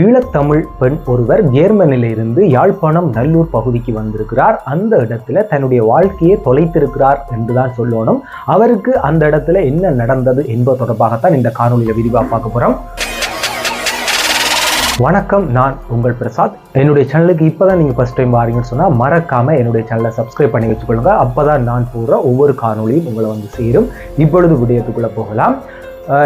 ஈழத்தமிழ் பெண் ஒருவர் ஜேர்மனிலிருந்து யாழ்ப்பாணம் நல்லூர் பகுதிக்கு வந்திருக்கிறார். அந்த இடத்துல தன்னுடைய வாழ்க்கையை தொலைத்திருக்கிறார் என்றுதான் சொல்லணும். அவருக்கு அந்த இடத்துல என்ன நடந்தது என்பது தொடர்பாகத்தான் இந்த காணொலியை விரிவாக பார்க்க போறோம். வணக்கம் நான் உங்கள் பிரசாத். என்னுடைய சேனலுக்கு இப்போ தான் நீங்கள் ஃபஸ்ட் டைம் வாரீங்கன்னு சொன்னால் மறக்காமல் என்னுடைய சேனலை சப்ஸ்கிரைப் பண்ணி வச்சுக்கொள்ளுங்க. அப்பதான் நான் போடுற ஒவ்வொரு காணொலியும் உங்களை வந்து சேரும். இப்பொழுது விடயத்துக்குள்ளே போகலாம்.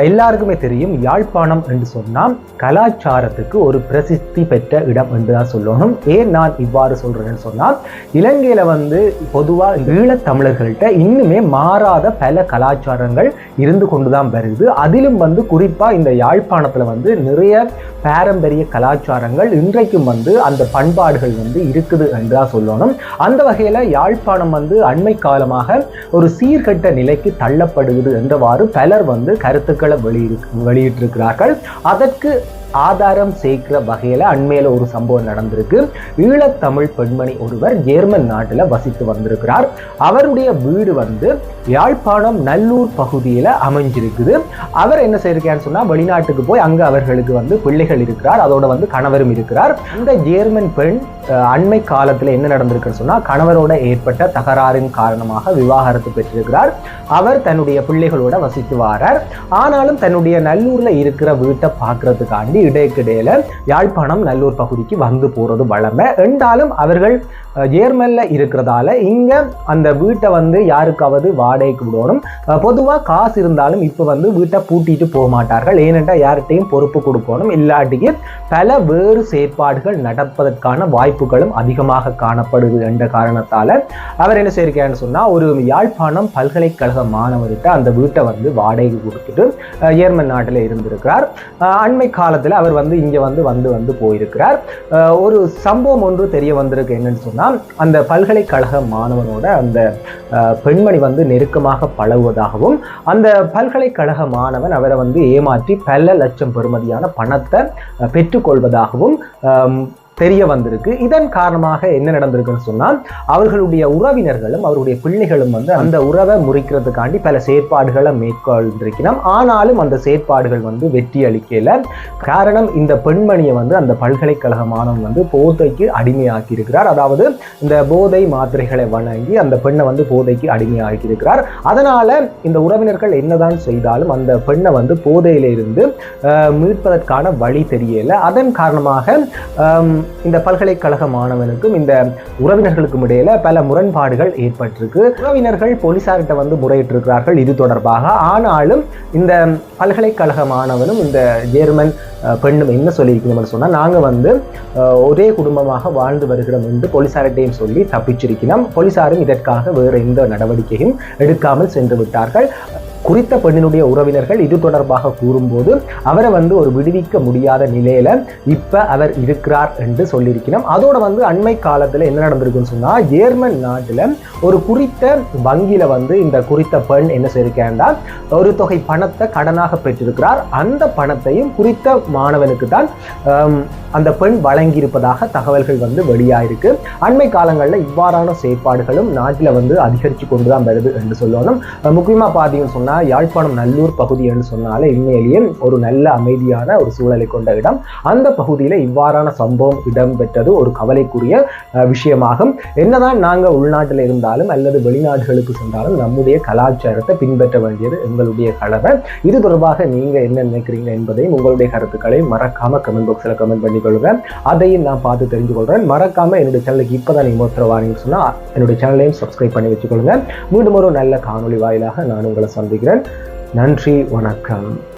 எல்லாருக்குமே தெரியும் யாழ்ப்பாணம் என்று சொன்னால் கலாச்சாரத்துக்கு ஒரு பிரசித்தி பெற்ற இடம் என்று தான் சொல்லணும். ஏன் நான் இவ்வாறு சொல்கிறேன்னு சொன்னால் இலங்கையில் வந்து பொதுவாக ஈழத்தமிழர்கள்ட்ட இன்னுமே மாறாத பல கலாச்சாரங்கள் இருந்து கொண்டு தான் வருது. அதிலும் வந்து குறிப்பாக இந்த யாழ்ப்பாணத்துல வந்து நிறைய பாரம்பரிய கலாச்சாரங்கள் இன்றைக்கும் வந்து அந்த பண்பாடுகள் வந்து இருக்குது என்று தான் சொல்லணும். அந்த வகையில யாழ்ப்பாணம் வந்து அண்மை காலமாக ஒரு சீர்கெட்ட நிலைக்கு தள்ளப்படுகிறது என்றவாறு பலர் வந்து கருத்து கருத்துக்களை வெளியிரு வெளியிட்டிருக்கிறார்கள். அதற்கு ஆதாரம் சேர்க்கிற வகையில அண்மையில ஒரு சம்பவம் நடந்திருக்கு. ஈழத்தமிழ் பெண்மணி ஒருவர் ஜேர்மன் நாட்டில் வசித்து வந்திருக்கிறார். அவருடைய வீடு வந்து யாழ்ப்பாணம் நல்லூர் பகுதியில அமைஞ்சிருக்குது. அவர் என்ன செய்யிருக்காருன்னு சொன்னா வெளிநாட்டுக்கு போய் அங்கே அவர்களுக்கு வந்து பிள்ளைகள் இருக்கிறார். அதோட வந்து கணவரும் இருக்கிறார். அந்த ஜேர்மன் பெண் அண்மை காலத்துல என்ன நடந்திருக்குன்னு சொன்னா கணவரோட ஏற்பட்ட தகராறின் காரணமாக விவாகரத்து பெற்றிருக்கிறார். அவர் தன்னுடைய பிள்ளைகளோட வசித்து வாரார். ஆனாலும் தன்னுடைய நல்லூர்ல இருக்கிற வீட்டை பார்க்கறதுக்காண்டி வந்து இடைக்கிடையில் யாழ்ப்பாணம் நல்லூர் பகுதிக்கு வந்து போகிறது வளமை என்றாலும் அவர்கள் அஹ், இருக்கிறதால இங்கே அந்த வீட்டை வந்து யாருக்காவது வாடகைக்கு விடணும். பொதுவாக காசு இருந்தாலும் இப்போ வந்து வீட்டை பூட்டிட்டு போக மாட்டார்கள். ஏனென்றால் யார்கிட்டையும் பொறுப்பு கொடுக்கணும். இல்லாட்டிக்கு பல வேறு செயற்பாடுகள் நடப்பதற்கான வாய்ப்புகளும் அதிகமாக காணப்படுது என்ற காரணத்தால் அவர் என்ன செய்யிருக்காருன்னு சொன்னால் ஒரு யாழ்ப்பாணம் பல்கலைக்கழக மாணவர்கிட்ட அந்த வீட்டை வந்து வாடகைக்கு கொடுத்துட்டு அஹ், ஜேர்மன் நாட்டில் இருந்திருக்கிறார். அண்மை காலத்தில் அவர் வந்து இங்கே வந்து வந்து வந்து போயிருக்கிறார். ஒரு சம்பவம் ஒன்று தெரிய வந்திருக்கு என்னன்னு சொன்னா அந்த பல்கலைக்கழக மாணவனோட அந்த பெண்மணி வந்து நெருக்கமாக பழகுவதாகவும் அந்த பல்கலைக்கழக மாணவன் அவரை வந்து ஏமாற்றி பல லட்சம் பெறுமதியான பணத்தை பெற்றுக்கொள்வதாகவும் தெரிய வந்திருக்கு. இதன் காரணமாக என்ன நடந்திருக்குன்னு சொன்னால் அவர்களுடைய உறவினர்களும் அவருடைய பிள்ளைகளும் வந்து அந்த உறவை முறிக்கிறதுக்காண்டி பல செயற்பாடுகளை மேற்கொண்டிருக்கிறோம் ஆனாலும் அந்த செயற்பாடுகள் வந்து வெற்றி அளிக்கல. காரணம் இந்த பெண்மணியை வந்து அந்த பல்கலைக்கழக மாணவன் வந்து போதைக்கு அடிமையாக்கி இருக்கிறார் அதாவது இந்த போதை மாத்திரைகளை வழங்கி அந்த பெண்ணை வந்து போதைக்கு அடிமையாக்கி இருக்கிறார் அதனால இந்த உறவினர்கள் என்னதான் செய்தாலும் அந்த பெண்ணை வந்து போதையிலிருந்து மீட்பதற்கான வழி தெரியல. அதன் காரணமாக இந்த பல்கலைக்கழக மாணவனுக்கும் இந்த உறவினர்களுக்கும் இடையில பல முரண்பாடுகள் ஏற்பட்டிருக்கு. உறவினர்கள் போலீசார்கிட்ட வந்து முறையிட்டிருக்கிறார்கள். இது தொடர்பாக ஆனாலும் இந்த பல்கலைக்கழக மாணவனும் இந்த ஜேர்மன் பெண்ணும் என்ன சொல்லியிருக்கணும்னு சொன்னால் நாங்கள் வந்து ஒரே குடும்பமாக வாழ்ந்து வருகிறோம் என்று போலீசார்கிட்டையும் சொல்லி தப்பிச்சிருக்கிறோம். போலீசாரும் இதற்காக வேறு எந்த நடவடிக்கையும் எடுக்காமல் சென்று விட்டார்கள். குறித்த பெண்ணினுடைய உறவினர்கள் இது தொடர்பாக கூறும்போது அவரை வந்து ஒரு விடுவிக்க முடியாத நிலையில இப்ப அவர் இருக்கிறார் என்று சொல்லியிருக்கிறோம். அதோட வந்து அண்மை காலத்துல என்ன நடந்திருக்குன்னு சொன்னா ஜேர்மன் நாட்டில் ஒரு குறித்த வங்கியில வந்து இந்த குறித்த பெண் என்ன செய்யிருக்கேன்டா ஒரு தொகை பணத்தை கடனாக பெற்றிருக்கிறார். அந்த பணத்தையும் குறித்த மாணவனுக்கு தான் அந்த பெண் வழங்கியிருப்பதாக தகவல்கள் வந்து வெளியாயிருக்கு. அண்மை காலங்களில் இவ்வாறான செயற்பாடுகளும் நாட்டில் வந்து அதிகரித்து கொண்டு தான் வருது என்று சொல்லணும். முக்கியமாக பார்த்தீங்கன்னு சொன்னால் யாழ்ப்பாணம் நல்லூர் பகுதி என்று சொன்னாலே உண்மையிலேயே ஒரு நல்ல அமைதியான ஒரு சூழலை கொண்ட இடம். அந்த பகுதியில் இவ்வாறான சம்பவம் இடம்பெற்றது ஒரு கவலைக்குரிய விஷயமாகும். என்னதான் நாங்கள் உள்நாட்டில் இருந்தாலும் அல்லது வெளிநாடுகளுக்கு சென்றாலும் நம்முடைய கலாச்சாரத்தை பின்பற்ற வேண்டியது எங்களுடைய கடமை. இது தொடர்பாக நீங்க என்ன நினைக்கிறீங்க என்பதையும் உங்களுடைய கருத்துக்களை மறக்காம கமெண்ட் பாக்ஸில் கமெண்ட் பண்ணிக்கொள்ளுங்க. அதையும் நான் பார்த்து தெரிஞ்சு கொள்றேன் மறக்காம என்னுடைய சேனலுக்கு இப்பதான் நீ ஒருத்தர் வாரீங்கன்னு சொன்னா என்னுடைய சேனலையும் சப்ஸ்கிரைப் பண்ணி வச்சுக்கொள்ளுங்க. மீண்டும் ஒரு நல்ல காணொளி வாயிலாக நான் உங்களை சந்திக்கிறேன் நன்றி வணக்கம்.